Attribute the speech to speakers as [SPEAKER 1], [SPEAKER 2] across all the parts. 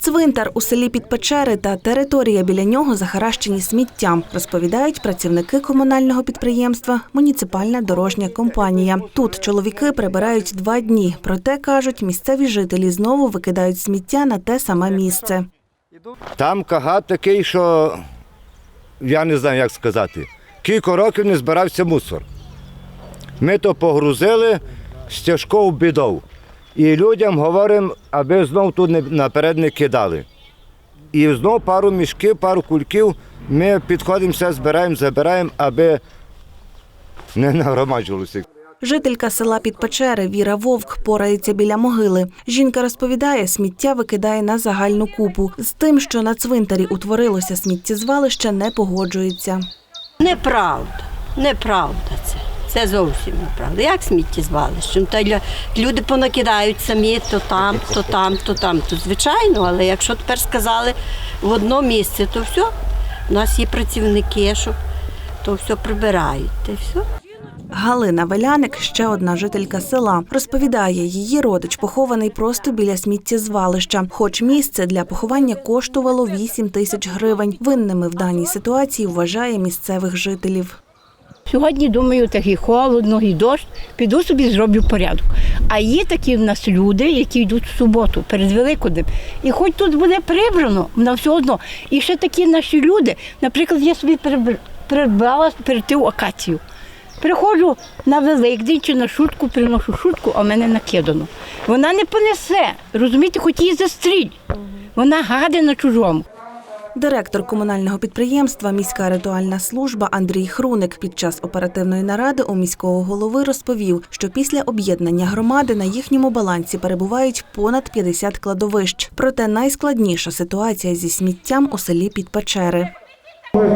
[SPEAKER 1] Цвинтар у селі Підпечери та територія біля нього захаращені сміттям, розповідають працівники комунального підприємства Муніципальна дорожня компанія. Тут чоловіки прибирають два дні. Проте кажуть, місцеві жителі знову викидають сміття на те саме місце.
[SPEAKER 2] Там кагат такий, що я не знаю, як сказати. Кілька років не збирався мусор. Ми то погрузили з тяжкою бідою. І людям говоримо, аби знов тут не, наперед не кидали. І знов пару мішків, пару кульків ми підходимо, все збираємо, забираємо, аби не нагромаджувалося.
[SPEAKER 1] Жителька села Підпечери Віра Вовк порається біля могили. Жінка розповідає, сміття викидає на загальну купу. З тим, що на цвинтарі утворилося сміттєзвалище, не погоджується.
[SPEAKER 3] Неправда, неправда це. Зовсім неправда. Як сміттєзвалище? Ну, Та люди понакидають самі то там, то там, то там. То звичайно, але якщо тепер сказали в одно місце, то все. У нас є працівники, що то все прибирають. Та все.
[SPEAKER 1] Галина Веляник, ще одна жителька села, розповідає, її родич похований просто біля сміттєзвалища. Хоч місце для поховання коштувало 8 тисяч гривень. Винними в даній ситуації вважає місцевих жителів.
[SPEAKER 4] Сьогодні думаю, так і холодно, і дощ, піду собі зроблю порядок. А є такі в нас люди, які йдуть в суботу перед Великоднем. І хоч тут буде прибрано, на все одно. І ще такі наші люди, наприклад, я собі придбала перетив акацію. Приходжу на Великдень чи на шутку, приношу шутку, а в мене накидано. Вона не понесе, розумієте, хоч її застріль. Вона гаде на чужому.
[SPEAKER 1] Директор комунального підприємства Міська ритуальна служба Андрій Хруник під час оперативної наради у міського голови розповів, що після об'єднання громади на їхньому балансі перебувають понад 50 кладовищ. Проте найскладніша ситуація зі сміттям у селі Підпечери.
[SPEAKER 5] Ми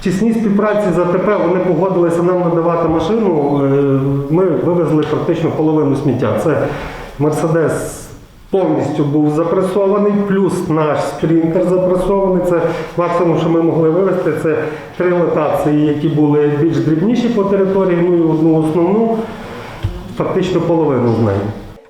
[SPEAKER 5] в тісній співпраці з АТП вони погодилися нам надавати машину. Е, Ми вивезли практично половину сміття. Це Мерседес повністю був запресований, плюс наш спринтер запресований. Це максимум, що ми могли вивезти. Це три локації, які були більш дрібніші по території, ну і одну основну, фактично половину з неї.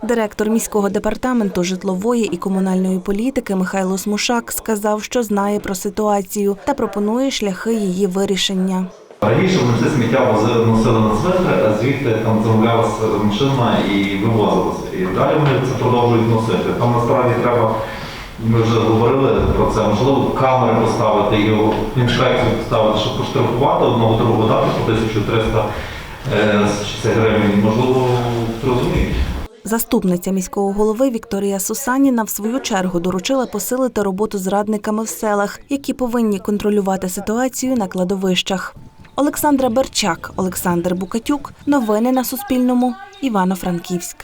[SPEAKER 1] Директор міського департаменту житлової і комунальної політики Михайло Смушак сказав, що знає про ситуацію та пропонує шляхи її вирішення.
[SPEAKER 6] Раніше все сміття носили на цвинтар, а звідти там замовлялася машина і вивозилося. І далі вони це продовжують носити. Там насправді треба, ми вже говорили про це, можливо, камери поставити і інспекцію поставити, щоб поштрафувати одного другу дати по 1360 гривень. Можливо, розуміють.
[SPEAKER 1] Заступниця міського голови Вікторія Сусаніна в свою чергу доручила посилити роботу з радниками в селах, які повинні контролювати ситуацію на кладовищах. Олександра Берчак, Олександр Букатюк. Новини на Суспільному. Івано-Франківськ.